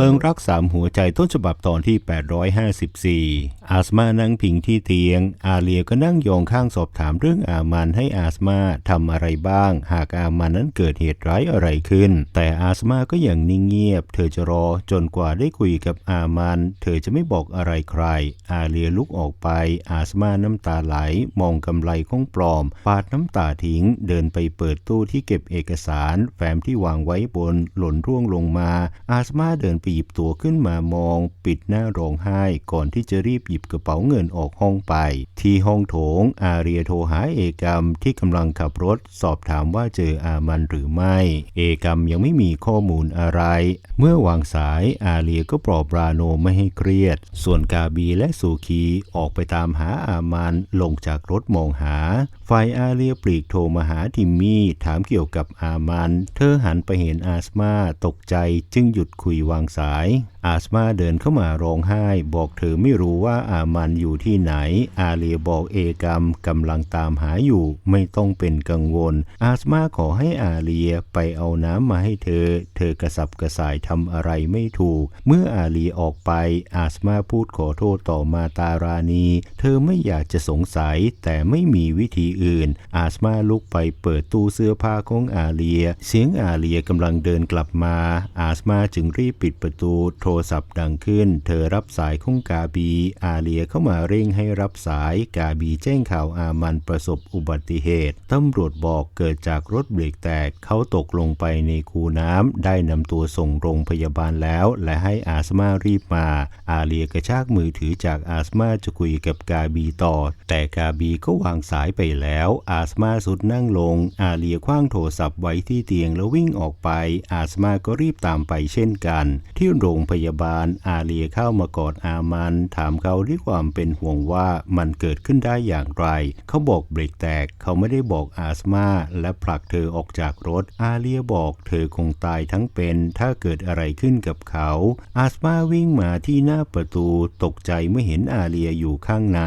ลิงรักสามหัวใจต้นฉบับตอนที่ 854 อาสมานั่งพิงที่เตียง อาเลียก็นั่งโยองข้างสอบถามเรื่องอามันให้อาสมาทำอะไรบ้าง หากอามันนั้นเกิดเหตุร้ายอะไรขึ้น แต่อาสมาก็ยังนิ่งเงียบ เธอจะรอจนกว่าได้คุยกับอามัน เธอจะไม่บอกอะไรใคร อาเลียลุกออกไป อาสมาน้ำตาไหลมองกำไรของปลอม ปาดน้ำตาทิ้ง เดินไปเปิดตู้ที่เก็บเอกสาร แฟ้มที่วางไว้บนหล่นร่วงลงมา อาสมาเดินไปหยิบตัวขึ้นมามอง ปิดหน้าร้องไห้ ก่อนที่จะรีบหยิบกระเป๋าเงินออกห้องไป ที่ห้องโถง อาเรียโทรหาเอกรรมที่กำลังขับรถ สอบถามว่าเจออามันหรือไม่ เอกรรมยังไม่มีข้อมูลอะไร เมื่อวางสายอาเรียก็ปลอบราโนไม่ให้เครียด ส่วนกาบีและสุคีออกไปตามหาอามันลงจากรถมองหา ฝ่ายอาเรียปลีกโทรมาหาทิมมี่ ถามเกี่ยวกับอามัน เธอหันไปเห็นอาสมาตกใจจึงหยุดคุยวางสาย อาสมาเดินเข้ามาร้องไห้ บอกเธอไม่รู้ว่าอามันอยู่ที่ไหน อาเลียบอกเอกรรมกำลังตามหาอยู่ ไม่ต้องเป็นกังวล อาสมาขอให้อาเลียไปเอาน้ำมาให้เธอ เธอกระสับกระส่ายทำอะไรไม่ถูก เมื่ออาเลียออกไป อาสมาพูดขอโทษต่อมาตารานีเธอไม่อยากจะสงสัยแต่ไม่มีวิธีอื่น อาสมาลุกไปเปิดตู้เสื้อผ้าของอาเลีย เสียงอาเลียกำลังเดินกลับมา อาสมาจึงรีบปิดประตู โทรศัพท์ดังขึ้น เธอรับสายของกาบี อาเลียเข้ามาเร่งให้รับสาย กาบีแจ้งข่าวอามันประสบอุบัติเหตุ ตำรวจบอกเกิดจากรถเบรกแตก เขาตกลงไปในคูน้ำ ได้นำตัวส่งโรงพยาบาลแล้ว และให้อาสมารีบมา อาเลียกระชากมือถือจากอาสมาจะคุยกับกาบีต่อ แต่กาบีก็วางสายไปแล้วอาสมาสุดนั่งลง อาเลียคว้างโทรศัพท์ไว้ที่เตียงแล้ววิ่งออกไป อาสมาก็รีบตามไปเช่นกัน ที่โรงพยาบาลอาเลียเข้ามากอดอามัน ถามเขาด้วยความเป็นห่วงว่ามันเกิดขึ้นได้อย่างไร เขาบอกเบรกแตกเขาไม่ได้บอกอาสมาและผลักเธอออกจากรถ อาเลียบอกเธอคงตายทั้งเป็น ถ้าเกิดอะไรขึ้นกับเขา อาสมาวิ่งมาที่หน้าประตูตกใจเมื่อเห็นอาเลียอยู่ข้างใน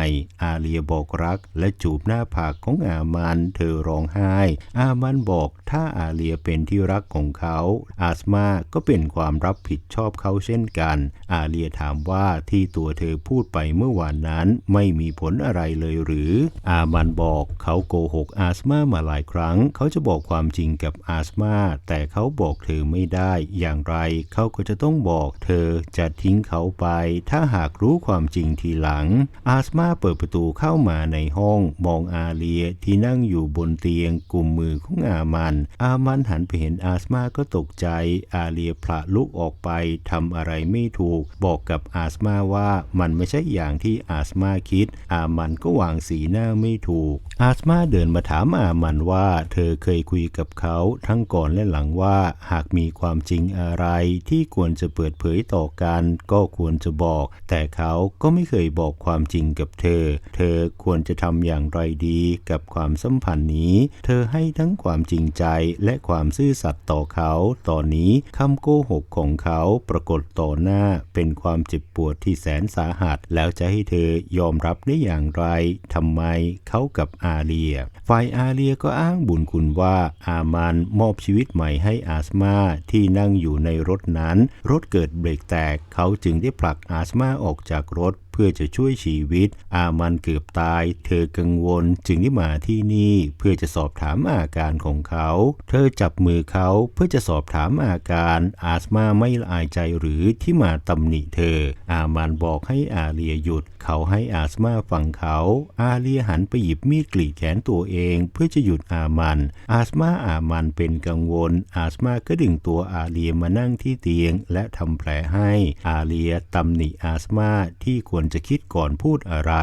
อาเลียบอกรักและจูบหน้าผากของอามันเธอร้องไห้ อามันบอกถ้าอาเลียเป็นที่รักของเขา อาสมาก็เป็นความรับผิดชอบเขาเช่นกัน อาเลียถามว่าที่ตัวเธอพูดไปเมื่อวานนั้นไม่มีผลอะไรเลยหรือ อามันบอกเขาโกหกอาสมามาหลายครั้ง เขาจะบอกความจริงกับอาสมาแต่เขาบอกเธอไม่ได้ อย่างไรเขาก็จะต้องบอกเธอจะทิ้งเขาไป ถ้าหากรู้ความจริงทีหลัง อาสมาเปิดประตูเข้ามาในห้อง มองอาเลียที่นั่งอยู่บนเตียงกุมมือของอามัน อามันหันไปเห็นอาสมาก็ตกใจ อาเลียพละลุกออกไปทำอะไรไม่ถูก บอกกับอาสมาว่ามันไม่ใช่อย่างที่อาสมาคิด อามันก็วางสีหน้าไม่ถูก อาสมาเดินมาถามอามันว่าเธอเคยคุยกับเขาทั้งก่อนและหลังว่าหากมีความจริงอะไรที่ควรจะเปิดเผยต่อกัน ก็ควรจะบอก แต่เขาก็ไม่เคยบอกความจริงกับเธอ เธอควรจะทำอย่างไรดีกับความสัมพันธ์นี้ เธอให้ทั้งความจริงใจและความซื่อสัตย์ต่อเขา ตอนนี้คำโกหกของเขาปรากฏต่อหน้าเป็นความเจ็บปวดที่แสนสาหัส แล้วจะให้เธอยอมรับได้อย่างไรทำไมเขากับอาเลีย ฝ่ายอาเลียก็อ้างบุญคุณว่าอามันมอบชีวิตใหม่ให้อาสมาที่นั่งอยู่ในรถนั้น รถเกิดเบรกแตกเขาจึงได้ผลักอาสมาออกจากรถ เพื่อจะช่วยชีวิต อามันเกือบตาย เธอกังวลจึงได้มาที่นี่เพื่อจะสอบถามอาการของเขา เธอจับมือเขาเพื่อจะสอบถามอาการ อาสมาไม่ละอายใจหรือที่มาตำหนิเธอ อามันบอกให้อาเลียหยุด เขาให้อาสมาฟังเขา อาเลียหันไปหยิบมีดกรีดแขนตัวเองเพื่อจะหยุดอามัน อาสมาอามันเป็นกังวล อาสมาก็ดึงตัวอาเลียมานั่งที่เตียง และทำแผลให้ อาเลียตำหนิอาสมาที่ควรจะคิดก่อนพูดอะไร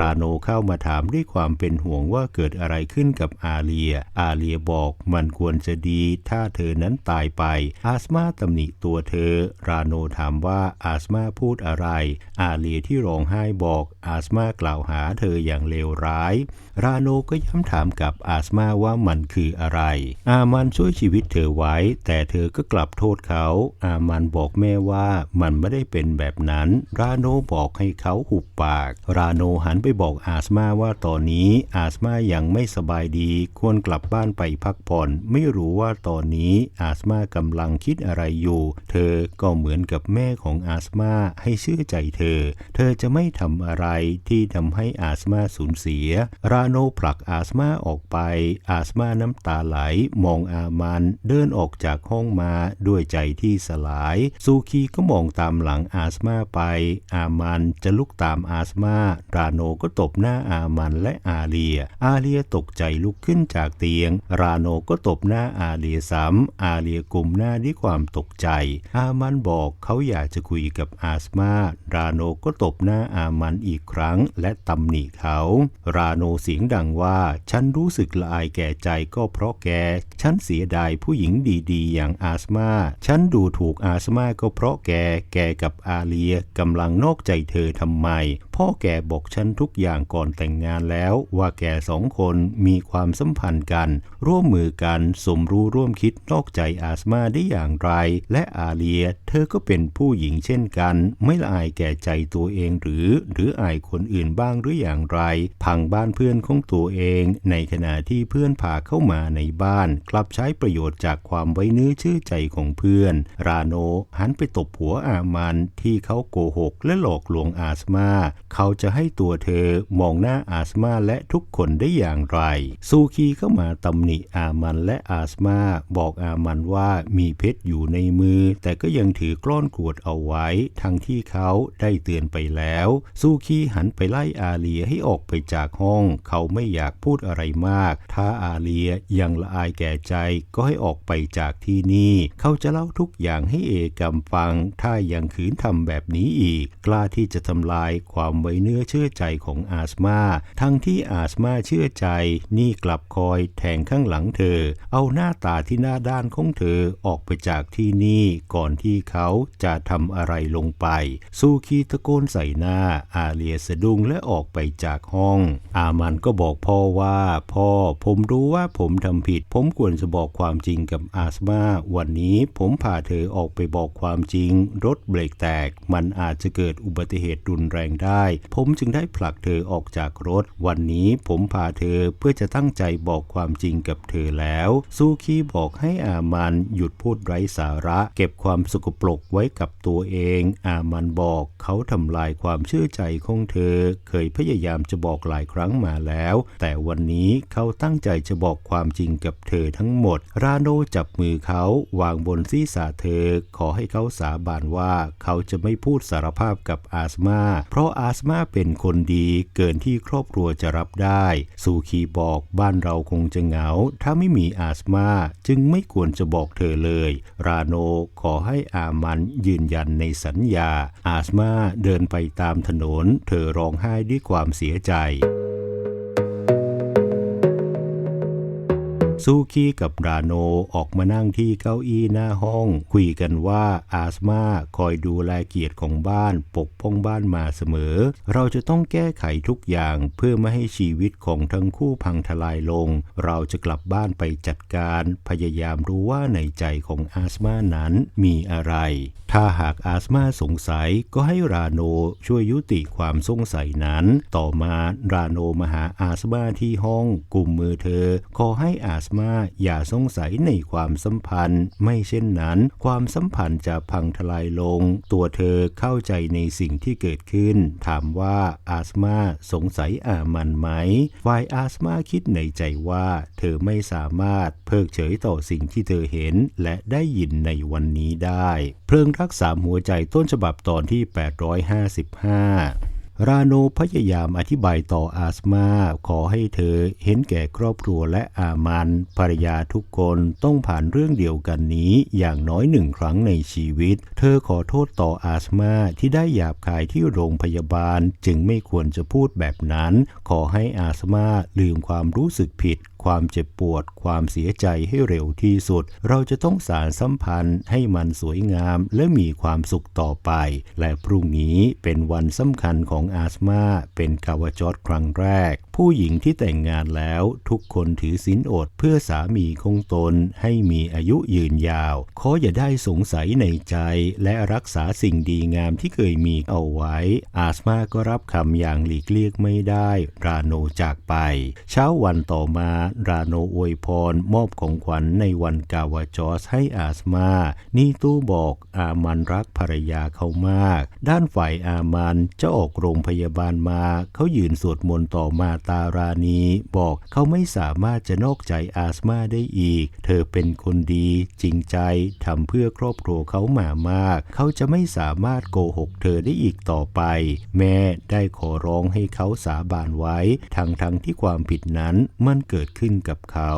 ราโนเข้ามาถามด้วยความเป็นห่วงว่าเกิดอะไรขึ้นกับอาเลีย อาเลียบอกมันควรจะดีถ้าเธอนั้นตายไป อาสมาตำหนิตัวเธอ ราโนถามว่าอาสมาพูดอะไร อาเลียที่ร้องไห้บอกอาสมากล่าวหาเธออย่างเลวร้าย ราโนก็ย้ำถามกับอาสมาว่ามันคืออะไร อามันช่วยชีวิตเธอไว้ แต่เธอก็กลับโทษเขา อามันบอกแม่ว่ามันไม่ได้เป็นแบบนั้น ราโนบอกให้เขาหุบปาก ราโนหันไปไปบอกอาสมาว่าตอนนี้อาสมายังไม่สบายดีควรกลับบ้านไปพักผ่อน ไม่รู้ว่าตอนนี้อาสมากำลังคิดอะไรอยู่ เธอก็เหมือนกับแม่ของอาสมาให้เชื่อใจเธอ เธอจะไม่ทำอะไรที่ทำให้อาสมาสูญเสีย ราโนผลักอาสมาออกไป อาสมาน้ำตาไหลมองอามันเดินออกจากห้องมาด้วยใจที่สลาย ซูคีก็มองตามหลังอาสมาไป อามันจะลุกตามอาสมาราโนก็ตบหน้าอามันและอาเลีย อาเลียตกใจลุกขึ้นจากเตียง ราโนก็ตบหน้าอาเลียซ้ำอาเลียกลุ่มหน้าด้วยความตกใจ อามันบอกเขาอยากจะคุยกับอาสมา ราโนก็ตบหน้าอามันอีกครั้ง และตำหนิเขา ราโนเสียงดังว่าฉันรู้สึกละอายแก่ใจก็เพราะแก ฉันเสียดายผู้หญิงดีๆ อย่างอาสมา ฉันดูถูกอาสมาก็เพราะแก แกกับอาเลียกำลังนอกใจเธอทำไม พ่อแกบอกฉันทุกกอย่างก่อนแต่งงานแล้ว ว่าแกสองคนมีความสัมพันธ์กัน ร่วมมือกันสมรู้ร่วมคิดนอกใจอาสมาได้อย่างไร และอาเลีย เธอก็เป็นผู้หญิงเช่นกัน ไม่ละอายแก่ใจตัวเองหรือ หรืออายคนอื่นบ้างหรืออย่างไร พังบ้านเพื่อนของตัวเอง ในขณะที่เพื่อนพาเข้ามาในบ้าน กลับใช้ประโยชน์จากความไว้เนื้อเชื่อใจของเพื่อน ราโนหันไปตบหัวอามันที่เขาโกหกและหลอกลวงอาสมา เขาจะให้ตัวเธอมองหน้าอาสมาและทุกคนได้อย่างไร ซูคีเข้ามาตำหนิอามันและอาสมาบอกอามันว่ามีเพชรอยู่ในมือ แต่ก็ยังถือกล้อนกรวดเอาไว้ ทั้งที่เขาได้เตือนไปแล้ว ซูคีหันไปไล่อาเลียให้ออกไปจากห้อง เขาไม่อยากพูดอะไรมาก ถ้าอาเลียยังละอายแก่ใจก็ให้ออกไปจากที่นี่ เขาจะเล่าทุกอย่างให้เอกำฟัง ถ้ายังขืนทำแบบนี้อีก กล้าที่จะทำลายความไว้เนื้อเชื่อใจของอาสมา ทั้งที่อาสมาเชื่อใจ นี่กลับคอยแทงข้างหลังเธอ เอาหน้าตาที่หน้าด้านของเธอออกไปจากที่นี่ก่อนที่เขาจะทำอะไรลงไป ซูคีตะโกนใส่หน้า อาเลียสะดุ้งและออกไปจากห้อง อามันก็บอกพ่อว่า พ่อผมรู้ว่าผมทำผิด ผมควรจะบอกความจริงกับอาสมาวันนี้ผมพาเธอออกไปบอกความจริง รถเบรกแตก มันอาจจะเกิดอุบัติเหตุรุนแรงได้ ผมจึงได้ผลักเธอออกจากรถ วันนี้ผมพาเธอเพื่อจะตั้งใจบอกความจริงกับเธอแล้ว ซูคีบอกให้อามันหยุดพูดไร้สาระ เก็บความสกปรกไว้กับตัวเอง อามันบอกเขาทำลายความเชื่อใจของเธอ เคยพยายามจะบอกหลายครั้งมาแล้ว แต่วันนี้เขาตั้งใจจะบอกความจริงกับเธอทั้งหมด ราโนจับมือเขาวางบนศีรษะเธอ ขอให้เขาสาบานว่าเขาจะไม่พูดสารภาพกับอาสมาเพราะอาสมาเป็นคนดีเกินที่ครอบครัวจะรับได้ ซูคีบอกบ้านเราคงจะเหงา ถ้าไม่มีอาสมาจึงไม่ควรจะบอกเธอเลย ราโนขอให้อามันยืนยันในสัญญา อาสมาเดินไปตามถนน เธอร้องไห้ด้วยความเสียใจ ซูคีกับราโนออกมานั่งที่เก้าอี้หน้าห้อง คุยกันว่าอาสมาคอยดูแลเกียรติของบ้านปกป้องบ้านมาเสมอ เราจะต้องแก้ไขทุกอย่างเพื่อไม่ให้ชีวิตของทั้งคู่พังทลายลง เราจะกลับบ้านไปจัดการพยายามรู้ว่าในใจของอาสมานั้นมีอะไร ถ้าหากอาสมาสงสัยก็ให้ราโนช่วยยุติความสงสัยนั้น ต่อมาราโนมาหาอาสมาที่ห้องกลุ่มมือเธอ ขอให้อาสมา อย่าสงสัยในความสัมพันธ์ ไม่เช่นนั้น ความสัมพันธ์จะพังทลายลง ตัวเธอเข้าใจในสิ่งที่เกิดขึ้น ถามว่าอาสมาสงสัยอามันไหมฝ่ายอาสมาคิดในใจว่า เธอไม่สามารถเพิกเฉยต่อสิ่งที่เธอเห็น และได้ยินในวันนี้ได้ เพลิงรักษาหัวใจต้นฉบับตอนที่ 855 ราโนพยายามอธิบายต่ออาสมาขอให้เธอเห็นแก่ครอบครัวและอามันภรรยาทุกคนต้องผ่านเรื่องเดียวกันนี้อย่างน้อยหนึ่งครั้งในชีวิต เธอขอโทษต่ออาสมาที่ได้หยาบคายที่โรงพยาบาลจึงไม่ควรจะพูดแบบนั้น ขอให้อาสมาลืมความรู้สึกผิด ความเจ็บปวด ความเสียใจให้เร็วที่สุด เราจะต้องสารสัมพันธ์ให้มันสวยงามและมีความสุขต่อไป และพรุ่งนี้เป็นวันสำคัญของอาสมาเป็นกาวจอดครั้งแรก ผู้หญิงที่แต่งงานแล้วทุกคนถือศีลอดเพื่อสามีคงตนให้มีอายุยืนยาว ขออย่าได้สงสัยในใจและรักษาสิ่งดีงามที่เคยมีเอาไว้ อาสมาก็รับคำอย่างหลีกเลี่ยงไม่ได้ราโนจากไป เช้าวันต่อมาราโนอวยพร มอบของขวัญในวันกาวาจอสให้อาสมา นี่ตู้บอกอามันรักภรรยาเขามาก ด้านฝ่ายอามันจะออกโรงพยาบาลมา เขายืนสวดมนต์ต่อมาตารานีบอกเขาไม่สามารถจะนอกใจอาสมาได้อีก เธอเป็นคนดีจริงใจทำเพื่อครอบครัวเขามามาก เขาจะไม่สามารถโกหกเธอได้อีกต่อไป แม่ได้ขอร้องให้เขาสาบานไว้ ทั้งทั้งที่ความผิดนั้นมันเกิดขึ้นกับเขา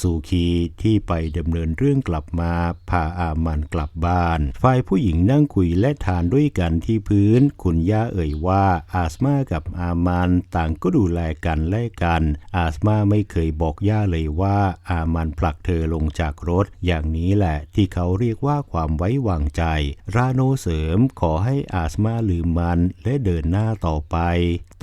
สุขีที่ไปดำเนินเรื่องกลับมาพาอามันกลับบ้าน ฝ่ายผู้หญิงนั่งคุยและทานด้วยกันที่พื้น คุณย่าเอ่ยว่าอาสมากับอามันต่างก็ดูแลกันและกัน อาสมาไม่เคยบอกย่าเลยว่าอามันผลักเธอลงจากรถ อย่างนี้แหละที่เขาเรียกว่าความไว้วางใจ ราโนเสริมขอให้อาสมาลืมมันและเดินหน้าต่อไป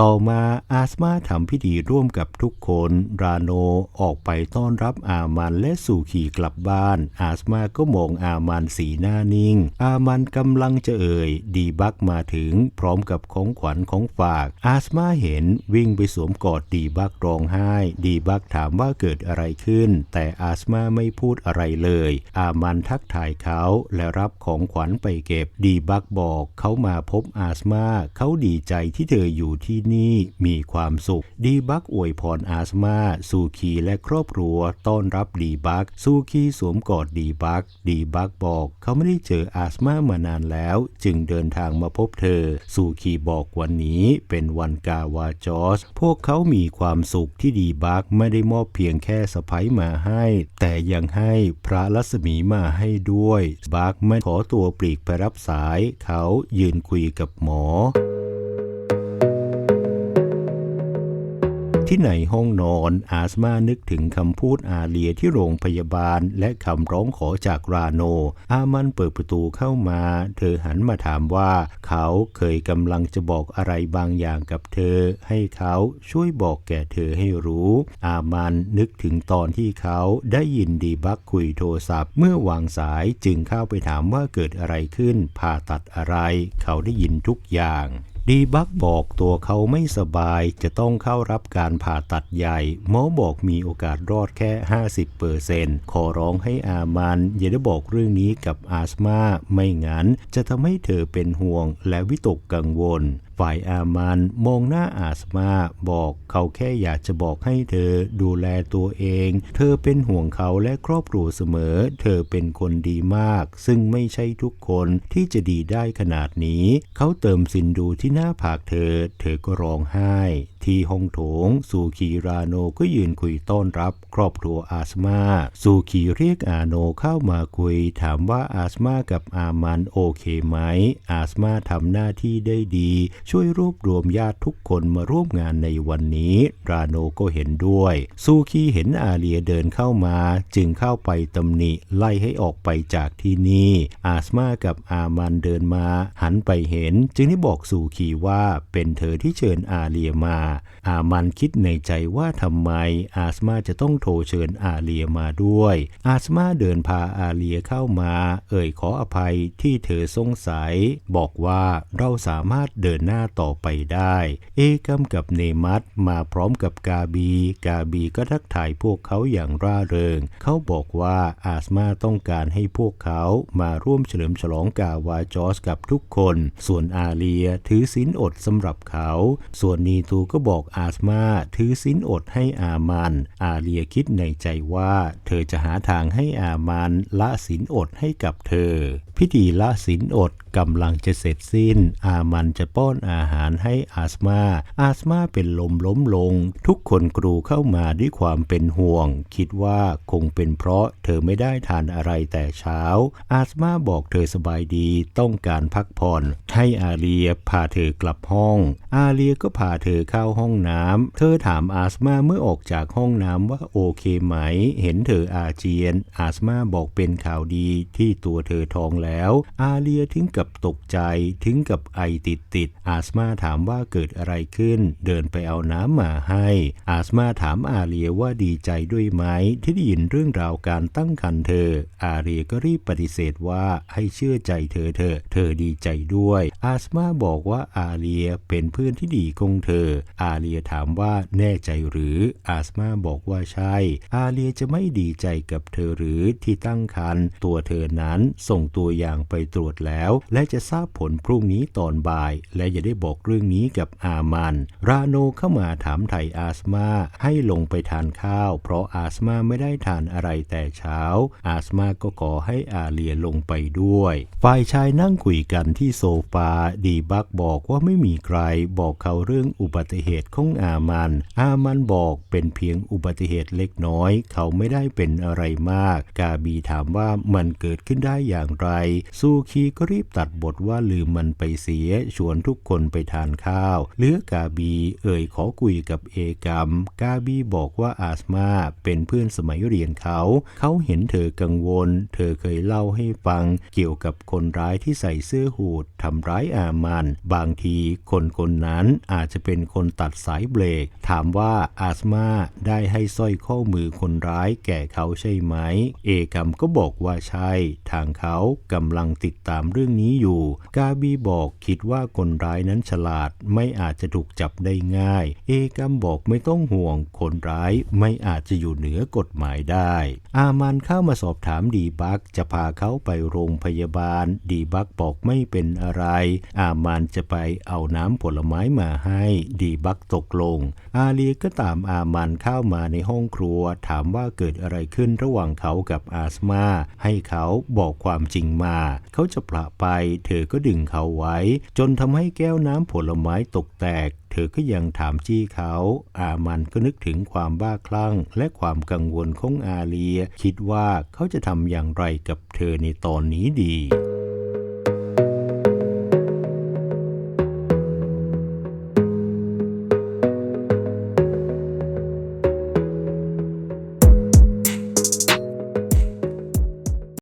ต่อมาอาสมาทำพิธีร่วมกับทุกคน ราโนออกไปต้อนรับอามันและสู่ขี่กลับบ้าน อาสมาก็มองอามันสีหน้านิ่ง อามันกำลังจะเอ่ย ดีบักมาถึงพร้อมกับของขวัญของฝาก อาสมาเห็นวิ่งไปสวมกอดดีบักร้องไห้ ดีบักถามว่าเกิดอะไรขึ้น แต่อาสมาไม่พูดอะไรเลย อามันทักทายเขาและรับของขวัญไปเก็บ ดีบักบอกเขามาพบอาสมาเขาดีใจที่เธออยู่ที่นี่มีความสุข ดีบักอวยพรอาสมาซูคีและครอบครัวต้อนรับดีบักซูคีสวมกอดดีบักดีบักบอก เขาไม่ได้เจออาสมามานานแล้ว จึงเดินทางมาพบเธอ ซูคีบอกวันนี้เป็นวันกาวาจอส พวกเขามีความสุขที่ดีบักไม่ได้มอบเพียงแค่สะพ้ยมาให้ แต่ยังให้พระลัศมีมาให้ด้วย บักไม่ขอตัวปลีกไปรับสาย เขายืนคุยกับหมอ ที่ในห้องนอนอาสมานึกถึงคำพูดอาเลียที่โรงพยาบาล และคำร้องขอจากราโน อามันเปิดประตูเข้ามา เธอหันมาถามว่า เขาเคยกำลังจะบอกอะไรบางอย่างกับเธอ ให้เขาช่วยบอกแก่เธอให้รู้ อามันนึกถึงตอนที่เขาได้ยินดีบักคุยโทรศัพท์ เมื่อวางสายจึงเข้าไปถามว่าเกิดอะไรขึ้นผ่าตัดอะไร เขาได้ยินทุกอย่าง ดีบักบอกตัวเขาไม่สบายจะต้องเข้ารับการผ่าตัดใหญ่หมอบอกมีโอกาสรอดแค่ 50เปอร์เซนขอร้องให้อามันอย่าได้บอกเรื่องนี้กับอาสมาไม่งั้นจะทำให้เธอเป็นห่วงและวิตกกังวล ฝ่ายอามันมองหน้าอาสมาบอกเขาแค่อยากจะบอกให้เธอดูแลตัวเอง เธอเป็นห่วงเขาและครอบครัวเสมอ เธอเป็นคนดีมาก ซึ่งไม่ใช่ทุกคนที่จะดีได้ขนาดนี้ เขาเติมสินดูที่หน้าผากเธอ เธอก็ร้องไห้ ที่ห้องโถงซูคีราโนก็ยืนคุยต้อนรับ ครอบครัวอาสมาซูคีเรียกอาโนเข้ามาคุย ถามว่าอาสมากับอามันโอเคไหม อาสมาทำหน้าที่ได้ดีช่วยรวบรวมญาติทุกคนมาร่วมงานในวันนี้ ราโนก็เห็นด้วย ซูคีเห็นอาเลียเดินเข้ามา จึงเข้าไปตำหนิไล่ให้ออกไปจากที่นี่ อาสมากับอามันเดินมา หันไปเห็น จึงได้บอกซูคีว่าเป็นเธอที่เชิญอาเลียมา อามันคิดในใจว่าทำไม อาสมาจะต้องโทรเชิญอาเลียมาด้วย อาสมาเดินพาอาเลียเข้ามา เอ่ยขออภัยที่เธอสงสัย บอกว่าเราสามารถเดินหน้าต่อไปได้ เอกัมกับเนมัตมาพร้อมกับกาบี กาบีก็ทักทายพวกเขาอย่างร่าเริง เขาบอกว่าอาสมาต้องการให้พวกเขามาร่วมเฉลิมฉลองกาวาจอสกับทุกคน ส่วนอาเลียถือศีลอดสำหรับเขา ส่วนนีตูก็บอกอาสมาถือศีลอดให้อามัน อาเลียคิดในใจว่า เธอจะหาทางให้อามันละศีลอดให้กับเธอ พิธีละศีลอดกำลังจะเสร็จสิ้น อามันจะป้อนอาหารให้อาสมา อาสมาเป็นลมล้มลง ทุกคนกรูเข้ามาด้วยความเป็นห่วง คิดว่าคงเป็นเพราะเธอไม่ได้ทานอะไรแต่เช้า อาสมาบอกเธอสบายดีต้องการพักผ่อน ให้อาเลียพาเธอกลับห้อง อาเลียก็พาเธอเข้าห้องน้ำเธอถามอาสมาเมื่อออกจากห้องน้ำว่าโอเคไหม เห็นเธออาเจียน อาสมาบอกเป็นข่าวดีที่ตัวเธอท้องแล้วอาเลียถึงกับตกใจถึงกับไอติดติดๆอาสมาถามว่าเกิดอะไรขึ้น เดินไปเอาน้ำมาให้ อาสมาถามอาเลียว่าดีใจด้วยไหมที่ได้ยินเรื่องราวการตั้งครรภ์เธอ อาเลียก็รีบปฏิเสธว่าให้เชื่อใจเธอเถอะเธอดีใจด้วย อาสมาบอกว่าอาเลียเป็นเพื่อนที่ดีของเธอ อาเลียถามว่าแน่ใจหรือ อาสมาบอกว่าใช่ อาเลียจะไม่ดีใจกับเธอหรือที่ตั้งครรภ์ตัวเธอนั้นส่งตัวอย่างไปตรวจแล้ว และจะทราบผลพรุ่งนี้ตอนบ่าย และจะได้บอกเรื่องนี้กับอามัน ราโนเข้ามาถามไถ่อาสมาให้ลงไปทานข้าว เพราะอาสมาไม่ได้ทานอะไรแต่เช้า อาสมาก็ขอให้อาเลียลงไปด้วย ฝ่ายชายนั่งคุยกันที่โซฟาดีบักบอกว่าไม่มีใครบอกเขาเรื่องอุบัติเหตุของอามัน อามันบอกเป็นเพียงอุบัติเหตุเล็กน้อย เขาไม่ได้เป็นอะไรมาก กาบีถามว่ามันเกิดขึ้นได้อย่างไรซูคีก็รีบตัดบทว่าลืมมันไปเสีย ชวนทุกคนไปทานข้าวเหลือกาบี เอ่ยขอคุยกับเอกรม กาบีบอกว่าอาสมาเป็นเพื่อนสมัยเรียนเขา เขาเห็นเธอกังวล เธอเคยเล่าให้ฟัง เกี่ยวกับคนร้ายที่ใส่เสื้อหูดทำร้ายอามัน บางทีคนคนนั้นอาจจะเป็นคนตัดสายเบรก ถามว่าอาสมาได้ให้สร้อยข้อมือคนร้ายแก่เขาใช่ไหม เอกรมก็บอกว่าใช่ ทางเขากำลังติดตามเรื่องนี้อยู่ กาบีบอกคิดว่าคนร้ายนั้นฉลาดไม่อาจจะถูกจับได้ง่าย เอกรมบอกไม่ต้องห่วง คนร้ายไม่อาจจะอยู่เหนือกฎหมายได้ อามันเข้ามาสอบถามดีบักจะพาเขาไปโรงพยาบาล ดีบักบอกไม่เป็นอะไร อามันจะไปเอาน้ำผลไม้มาให้ ดีบักตกลง อาเลียก็ตามอามันเข้ามาในห้องครัว ถามว่าเกิดอะไรขึ้นระหว่างเขากับอาสมาให้เขาบอกความจริงมา เขาจะปละไป เธอก็ดึงเขาไว้ จนทำให้แก้วน้ำผลไม้ตกแตก เธอก็ยังถามจี้เขา อามันก็นึกถึงความบ้าคลั่ง และความกังวลของอาเลีย คิดว่าเขาจะทำอย่างไรกับเธอในตอนนี้ดี